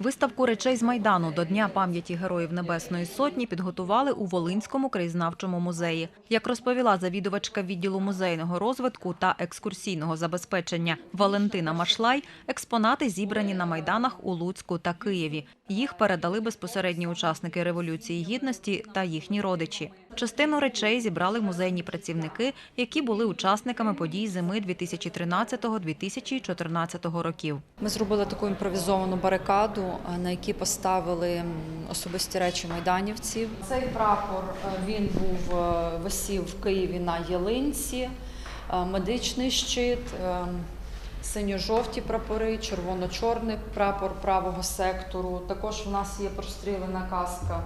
Виставку речей з майдану до Дня пам'яті героїв Небесної Сотні підготували у Волинському краєзнавчому музеї. Як розповіла завідувачка відділу музейного розвитку та екскурсійного забезпечення Валентина Машлай, експонати зібрані на майданах у Луцьку та Києві. Їх передали безпосередні учасники революції гідності та їхні родичі. Частину речей зібрали музейні працівники, які були учасниками подій зими 2013-2014 років. Ми зробили таку імпровізовану барикаду, на якій поставили особисті речі майданівців. Цей прапор е, він був е, висів в Києві на ялинці, е, медичний щит. Синьо-жовті прапори, червоно-чорний прапор правого сектору. Також в нас є прострілена каска,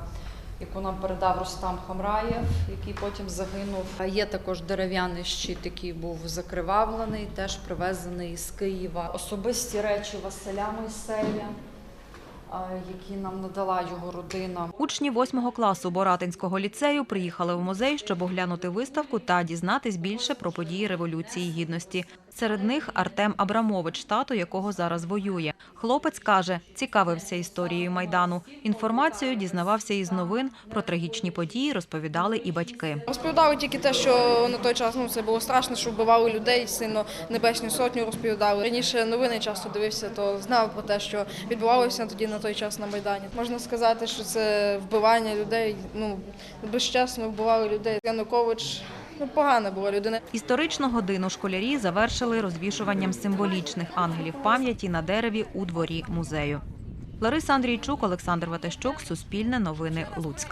яку нам передав Рустам Хамраєв, який потім загинув. А Є також дерев'яний щит, який був закривавлений, теж привезений з Києва. Особисті речі Василя Мойсея, які нам надала його родина. Учні 8 класу Боратинського ліцею приїхали в музей, щоб оглянути виставку та дізнатись більше про події Революції Гідності. Серед них Артем Абрамович, тато якого зараз воює. Хлопець каже, цікавився історією майдану. Інформацію дізнавався із новин про трагічні події, розповідали і батьки. Розповідали тільки те, що на той час ну, це було страшно, що вбивали людей, сильно небесну сотню розповідали. Раніше новини часто дивився, то знав про те, що відбувалося тоді на той час на Майдані. Можна сказати, що це вбивання людей, ну безчесно вбивали людей. Янукович ну, погана була людина. Історичну годину школярі завершили розвішуванням символічних ангелів пам'яті на дереві у дворі музею. Лариса Андрійчук, Олександр Ватащук, Суспільне новини Луцьк.